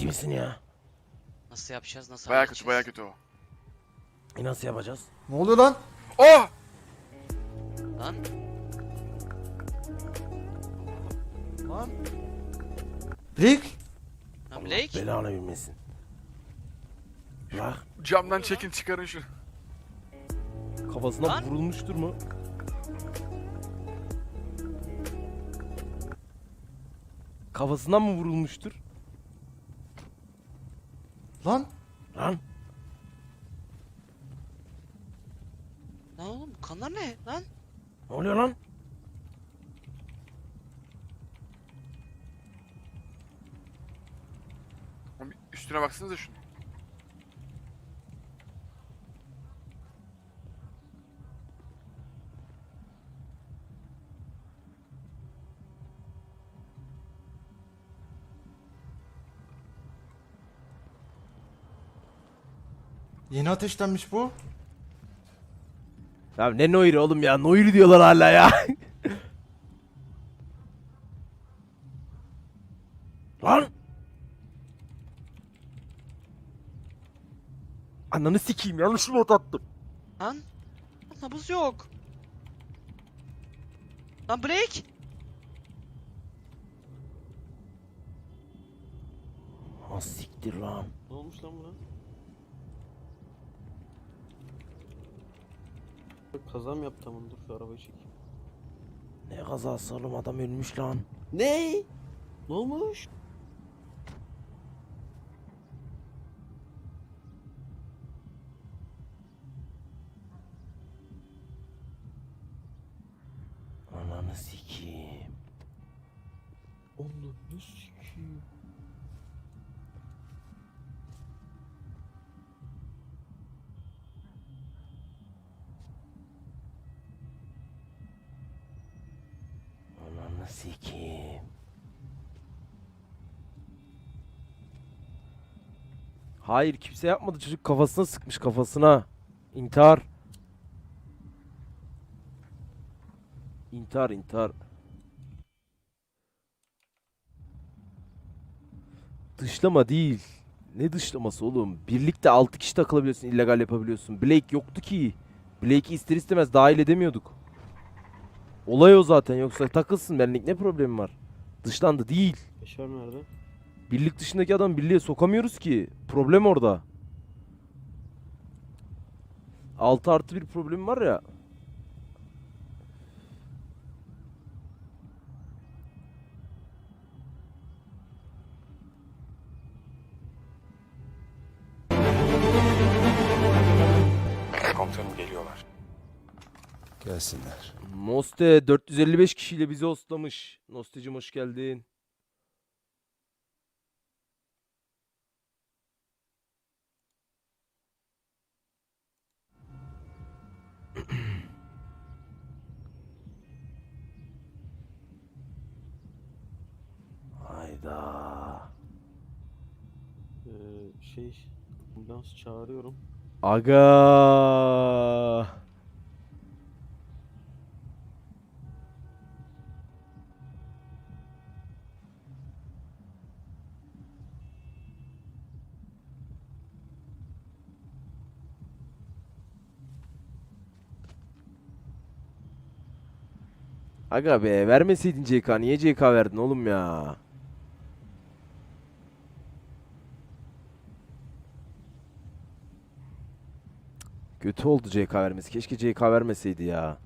Ciddi misin ya? Nasıl yapacağız? Nasıl Baya kötü baya kötü o. E nasıl yapacağız? Ne oluyor lan? Oh! Lan Lan. Rick. lan Blake. Belanı bilmesin. Bak Camdan çekin çıkarın şunu. kafasına Lan. vurulmuştur mu? Kafasından mı vurulmuştur? Lan. Lan Lan oğlum kanlar ne lan? ne oluyor lan? Üstüne baksanıza şunu. Yeni ateşlenmiş bu. Ya ne Noir'i oğlum ya? Noir diyorlar hala ya. lan! Ananı sikeyim yanlış not attım. Lan. Nabız yok. Lan Blake. Ha siktir lan. Ne olmuş lan buna? Kaza mı yaptı tamam dur şu arabayı çekeyim. Ne kazası oğlum adam ölmüş lan. Ne? Ne olmuş? Ananı sikeyim. Onu ne sikiyim? Ananı sikeyim. Hayır kimse yapmadı çocuk kafasına sıkmış kafasına. İntihar. İntihar intihar. Dışlama değil. Ne dışlaması oğlum? Birlikte 6 kişi takılabiliyorsun, illegal yapabiliyorsun. Blake yoktu ki. Blake'i ister istemez dahil edemiyorduk. Olay o zaten yoksa takılsın benlik ne problemi var? Dışlandı değil. Yaşar nerede? Birlik dışındaki adam birliğe sokamıyoruz ki. Problem orada. 6 artı bir problem var ya. Komutanım geliyorlar. Gelsinler. Noste 455 kişiyle bizi hostlamış. Nostecim hoş geldin. Hayda. Ee, şey ambulans çağırıyorum. Aga. Aga be vermeseydin CK niye CK verdin oğlum ya? Kötü oldu CK vermesi. Keşke CK vermeseydi ya.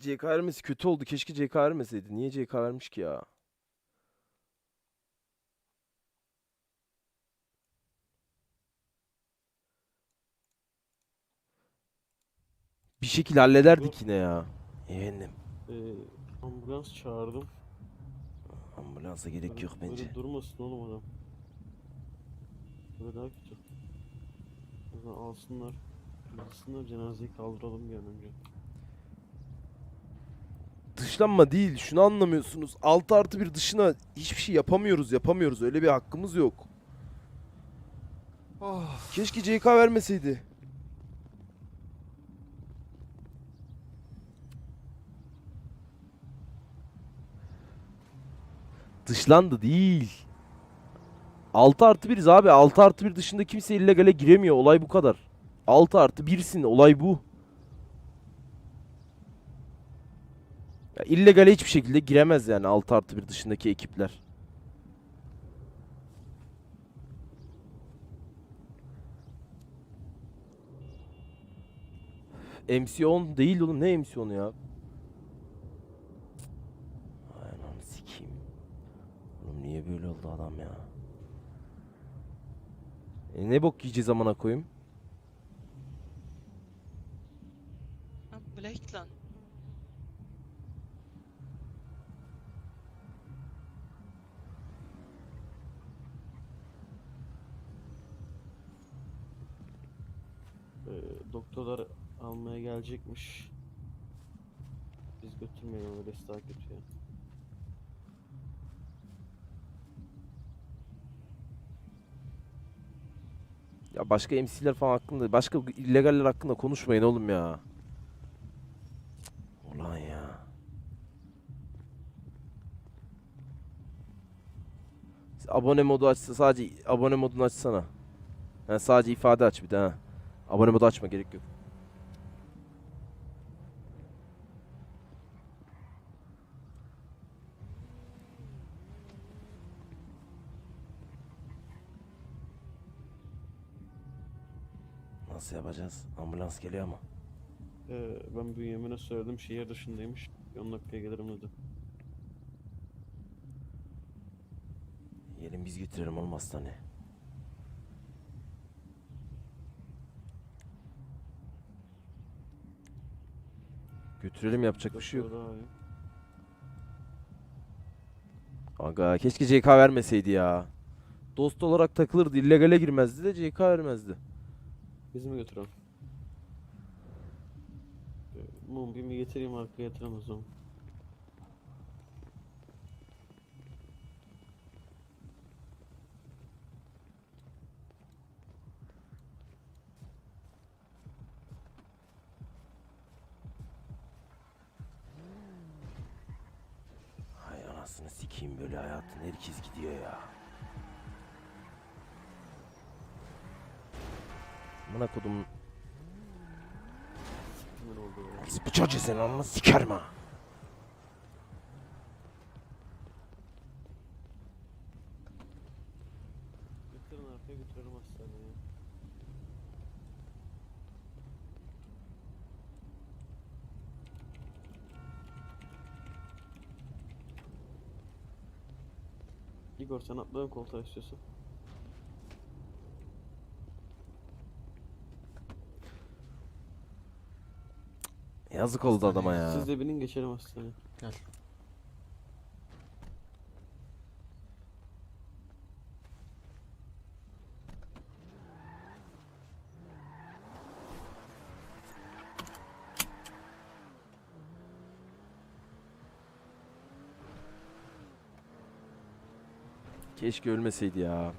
CK vermesi kötü oldu. Keşke CK vermeseydi. Niye CK vermiş ki ya? Bir şekilde hallederdik yine ya. Efendim. Ee, ambulans çağırdım. Ambulansa gerek Böyle- yok bence. Böyle durmasın oğlum adam. Böyle daha kötü. O zaman alsınlar. Alsınlar cenazeyi kaldıralım bir an önce. Dışlanma değil. Şunu anlamıyorsunuz. 6 artı bir dışına hiçbir şey yapamıyoruz. Yapamıyoruz. Öyle bir hakkımız yok. Keşke CK vermeseydi. Dışlandı değil. 6 artı 1'iz abi. 6 artı 1 dışında kimse illegale giremiyor. Olay bu kadar. 6 artı 1'sin. Olay bu. Ya illegale hiçbir şekilde giremez yani 6 artı 1 dışındaki ekipler. MC10 değil oğlum ne MC10'u ya? Ay ananı sikeyim. Oğlum niye böyle oldu adam ya? E ne bok yiyeceğiz amına koyayım? Lan Blake lan. Ee, doktorlar almaya gelecekmiş. Biz götürmeyelim öylesi daha kötü ya. Ya başka MC'ler falan hakkında, başka illegaller hakkında konuşmayın oğlum ya. Ulan ya. Abone modu açsa sadece abone modunu açsana. Yani sadece ifade aç bir de ha. Abone modu açma gerek yok. Nasıl yapacağız? Ambulans geliyor ama. Ee, ben Bünyamin'e söyledim şehir dışındaymış. Bir 10 dakikaya gelirim dedi. Gelin biz götürelim oğlum hastaneye. Götürelim yapacak bir şey yok. Doktor daha iyi. Aga keşke CK vermeseydi ya. Dost olarak takılırdı, illegale girmezdi de CK vermezdi. Biz mi götürelim? Ee, Mumbi'mi getireyim arkaya yatıralım o zaman. Hay anasını sikeyim böyle hayatın herkes gidiyor ya. Amına kodum çocuğu senin ananı sikerim ha. Getirin arkaya götürelim hastaneye. Igor sen atla ön koltuğa istiyorsan. Yazık oldu adama ya. Siz de binin geçelim hastaneye. Gel. Keşke ölmeseydi ya.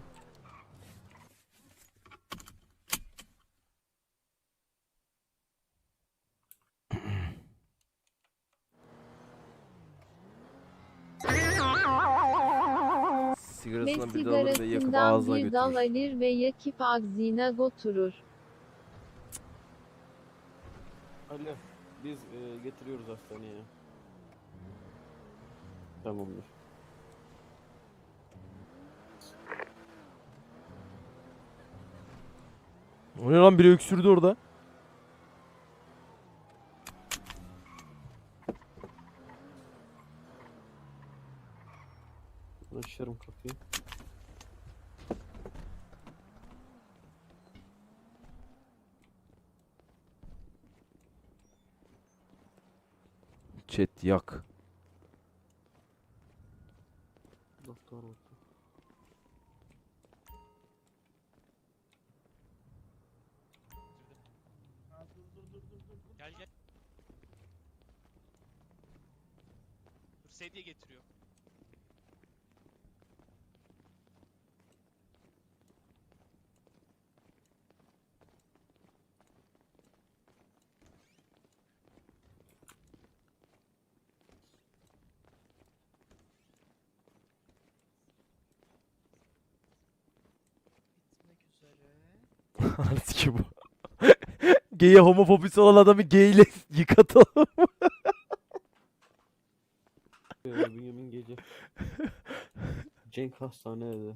Bir alır ve yakıp ağzına bir dal götürür. alır ve yakıp ağzına götürür. Alo, biz e, getiriyoruz hastaneye. Tamamdır. O ne lan biri öksürdü orada. Doktor bakıyor. Gel gel. Dur sedye getiriyor. Sikeyim bu. Gay'e homofobisi olan adamı gay ile yıkatalım. Ya, Bünyamin gece. Cenk hastanede.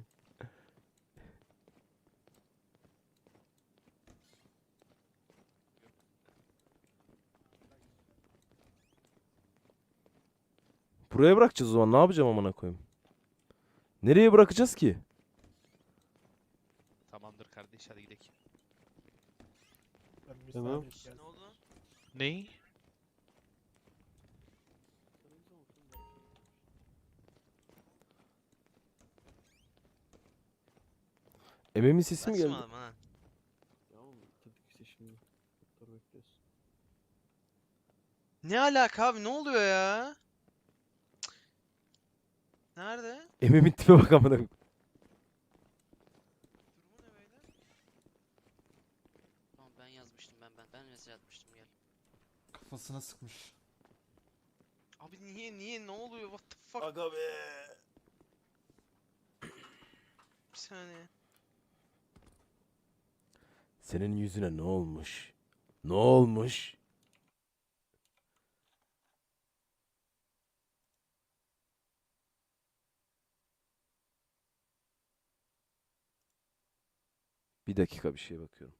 Buraya bırakacağız o zaman. Ne yapacağım amına koyayım? Nereye bırakacağız ki? Tamamdır kardeş hadi gidelim. Tamam. Ne oldu lan? Ney? Ememin sesi mi geldi? Saçmalama ha. Ya oğlum bitirdik işte şimdi. Doktor bekliyoruz. Ne alaka abi ne oluyor ya? Cık. Nerede? Ememin tipe bak amına koyayım. Durumu ne böyle? Tamam ben yazmıştım ben ben ben mesaj atmıştım gel. Kafasına sıkmış. Abi niye niye ne oluyor what the fuck? Aga be. Bir saniye. Senin yüzüne ne olmuş? Ne olmuş? Bir dakika bir şeye bakıyorum.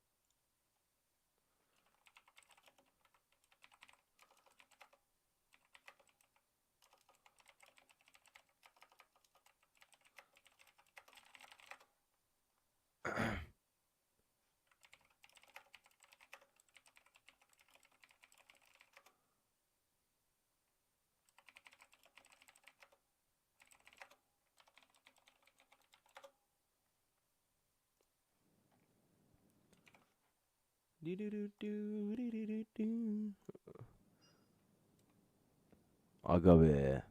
Aga be.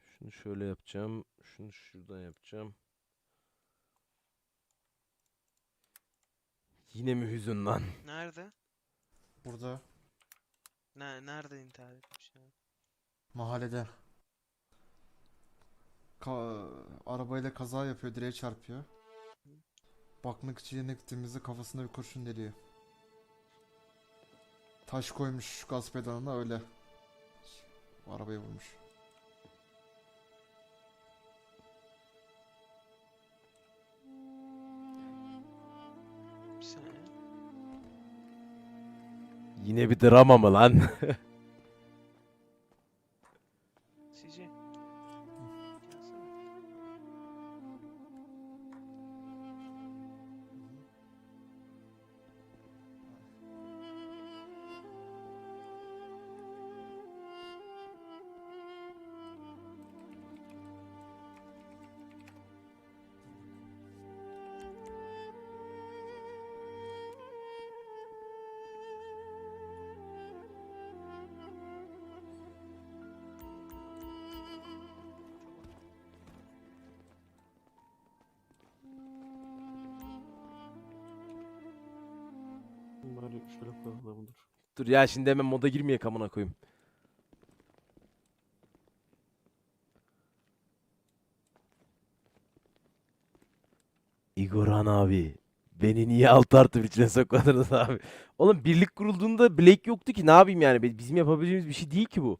Şunu şöyle yapacağım. Şunu şuradan yapacağım. Yine mi hüzün lan? Nerede? Burada Ne nerede intihar etmiş ya? mahallede. Ka arabayla kaza yapıyor, direğe çarpıyor. Bakmak için yerine gittiğimizde kafasına bir kurşun deliyor. Taş koymuş gaz pedalına öyle. Arabayı vurmuş. Bir saniye. Yine bir drama mı lan? şöyle koyalım dur. Dur ya şimdi hemen moda girmeye kamına koyayım. İgoran abi. Beni niye alt artı içine sokmadınız abi? Oğlum birlik kurulduğunda Blake yoktu ki ne yapayım yani? Bizim yapabileceğimiz bir şey değil ki bu.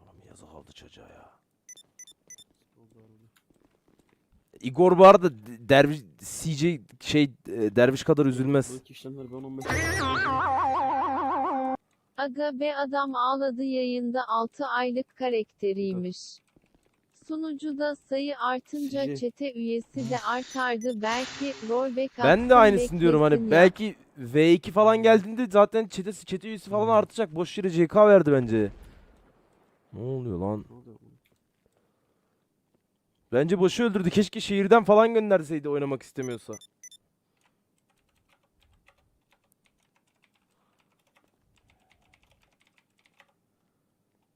Oğlum yazık oldu çocuğa ya. Igor bu arada derviş CJ şey e, derviş kadar üzülmez. Buradaki işlemler ben 15 Aga be adam ağladı yayında 6 aylık karakteriymiş. Sunucuda sayı artınca Sizi- çete üyesi de artardı belki rollback Ben de aynısını diyorum hani ya. belki V2 falan geldiğinde zaten çetesi çete üyesi falan artacak. Boş yere CK verdi bence. Ne oluyor lan? Bence boşu öldürdü. Keşke şehirden falan gönderseydi oynamak istemiyorsa.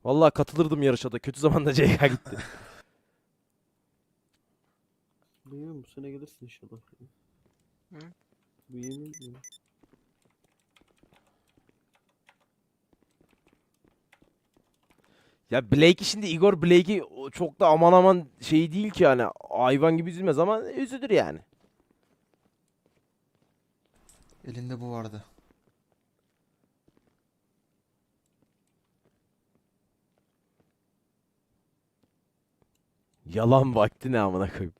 Vallahi katılırdım yarışa da. Kötü zamanda CK gitti. Bu yemin bu sene gelirsin inşallah. Hı? Bu yemin mi? Ya Blake şimdi Igor Blake'i çok da aman aman şey değil ki yani. Hayvan gibi üzülmez ama üzülür yani. Elinde bu vardı. Yalan vakti ne amına koyayım.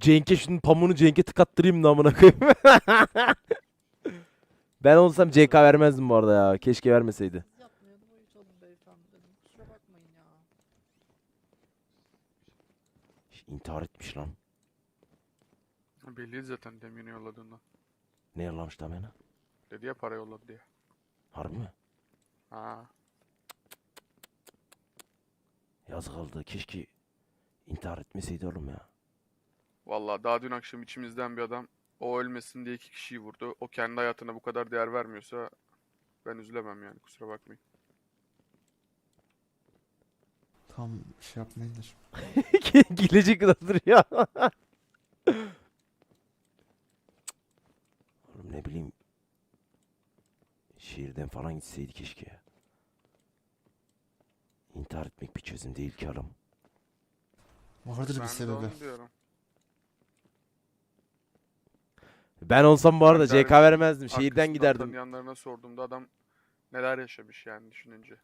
Cenk'e şunun pamuğunu Cenk'e tıkattırayım da amına koyayım. ben olsam CK vermezdim bu arada ya. Keşke vermeseydi. Yapmıyordum o yüzden beyefendi dedim. Kusura bakmayın ya. İntihar etmiş lan. Belliydi zaten demini yolladığından. Ne yollamış lan beni? Dedi ya para yolladı diye. Harbi mi? Ha. Yazık oldu. Keşke intihar etmeseydi oğlum ya. Vallahi daha dün akşam içimizden bir adam o ölmesin diye iki kişiyi vurdu. O kendi hayatına bu kadar değer vermiyorsa ben üzülemem yani kusura bakmayın. Tam şey yapmayındır. Gelecek kadar duruyor. Oğlum ne bileyim. Şehirden falan gitseydi keşke ya. İntihar etmek bir çözüm değil ki oğlum. Vardır bir sebebi. Ben olsam bu arada CK vermezdim. Şehirden giderdim. Tanıyanlarına sorduğumda adam neler yaşamış yani düşününce.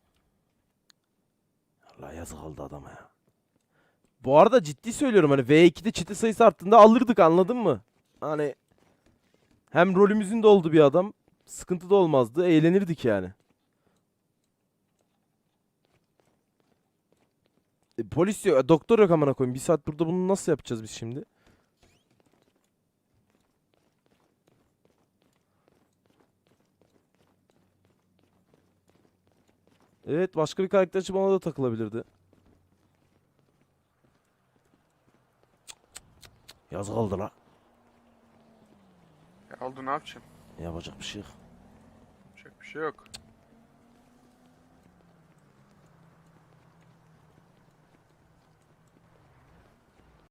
Allah yazık oldu adama ya. Bu arada ciddi söylüyorum hani V2'de çete sayısı arttığında alırdık anladın mı? Hani hem rolümüzün de oldu bir adam. Sıkıntı da olmazdı. Eğlenirdik yani. E, polis yok. Doktor yok amına koyayım. Bir saat burada bunu nasıl yapacağız biz şimdi? Evet başka bir karakter açıp ona da takılabilirdi. Yazık oldu la. Ya oldu ne yapacaksın? Yapacak bir şey yok. Yapacak bir şey yok.